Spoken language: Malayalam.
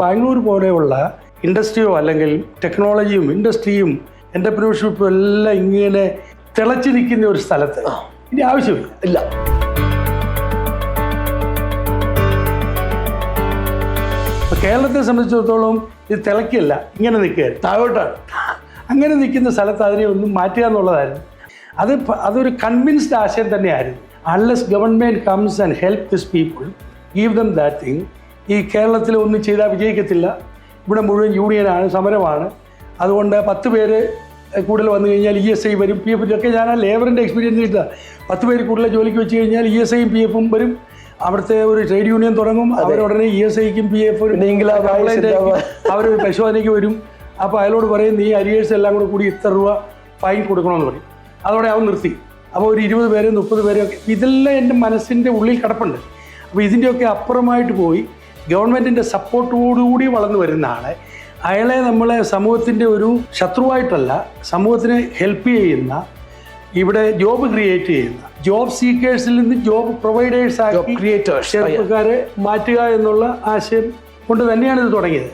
ബാംഗ്ലൂർ പോലെയുള്ള ഇൻഡസ്ട്രിയോ അല്ലെങ്കിൽ ടെക്നോളജിയും ഇൻഡസ്ട്രിയും എന്റർപ്രീനർഷിപ്പും എല്ലാം ഇങ്ങനെ തിളച്ചു നിൽക്കുന്ന ഒരു സ്ഥലത്ത് ഇനി ആവശ്യമില്ല. ഇല്ല. കേരളത്തെ സംബന്ധിച്ചിടത്തോളം ഇത് തിളക്കില്ല ഇങ്ങനെ നിൽക്കുക താഴോട്ടാണ്. അങ്ങനെ നിൽക്കുന്ന സ്ഥലത്ത് അതിനെ ഒന്നും മാറ്റുക എന്നുള്ളതായിരുന്നു. അത് അതൊരു കൺവിൻസ്ഡ് ആശയം തന്നെയായിരുന്നു. Unless government comes and help this people give them that thing ഈ കേരളത്തിൽ ഒന്നും ചെയ്താൽ വിജയിക്കത്തില്ല. ഇവിടെ മുഴുവൻ യൂണിയനാണ് സമരമാണ്. അതുകൊണ്ട് പത്ത് പേര് കൂടുതൽ വന്നു കഴിഞ്ഞാൽ ഇ എസ് ഐ വരും പി എഫ് ഒക്കെ ഞാൻ ആ ലേബറിന്റെ എക്സ്പീരിയൻസ് കിട്ടുക പത്ത് പേര് കൂടുതൽ ജോലിക്ക് വെച്ച് കഴിഞ്ഞാൽ ഇ എസ് ഐയും പി എഫും വരും. അവിടുത്തെ ഒരു ട്രേഡ് യൂണിയൻ തുടങ്ങും. അവരുടനെ ഇ എസ് ഐക്കും പി എഫ് അവർ പരിശോധനയ്ക്ക് വരും. അപ്പോൾ അയാളോട് പറയും നീ അരിയേഴ്സ് എല്ലാം കൂടെ കൂടി ഇത്ര രൂപ ഫൈൻ കൊടുക്കണമെന്ന് പറയും. അതോടെ അവൻ നിർത്തി. അപ്പോൾ ഒരു ഇരുപത് പേരെയും മുപ്പത് പേരെയൊക്കെ ഒക്കെ ഇതെല്ലാം എന്റെ മനസ്സിന്റെ ഉള്ളിൽ കിടപ്പുണ്ട്. അപ്പോൾ ഇതിന്റെയൊക്കെ അപ്പുറമായിട്ട് പോയി ഗവൺമെന്റിന്റെ സപ്പോർട്ടോടുകൂടി വളർന്നു വരുന്ന ആളെ അയാളെ നമ്മളെ സമൂഹത്തിന്റെ ഒരു ശത്രുവായിട്ടല്ല സമൂഹത്തിന് ഹെൽപ്പ് ചെയ്യുന്ന ഇവിടെ ജോബ് ക്രിയേറ്റ് ചെയ്യുന്ന ജോബ് സീക്കേഴ്സിൽ നിന്ന് ജോബ് പ്രൊവൈഡേഴ്സ് ആക്കി ക്രിയേറ്റേഴ്സ് ചെറുപ്പക്കാരെ മാറ്റുക എന്നുള്ള ആശയം കൊണ്ട് തന്നെയാണ് ഇത് തുടങ്ങിയത്.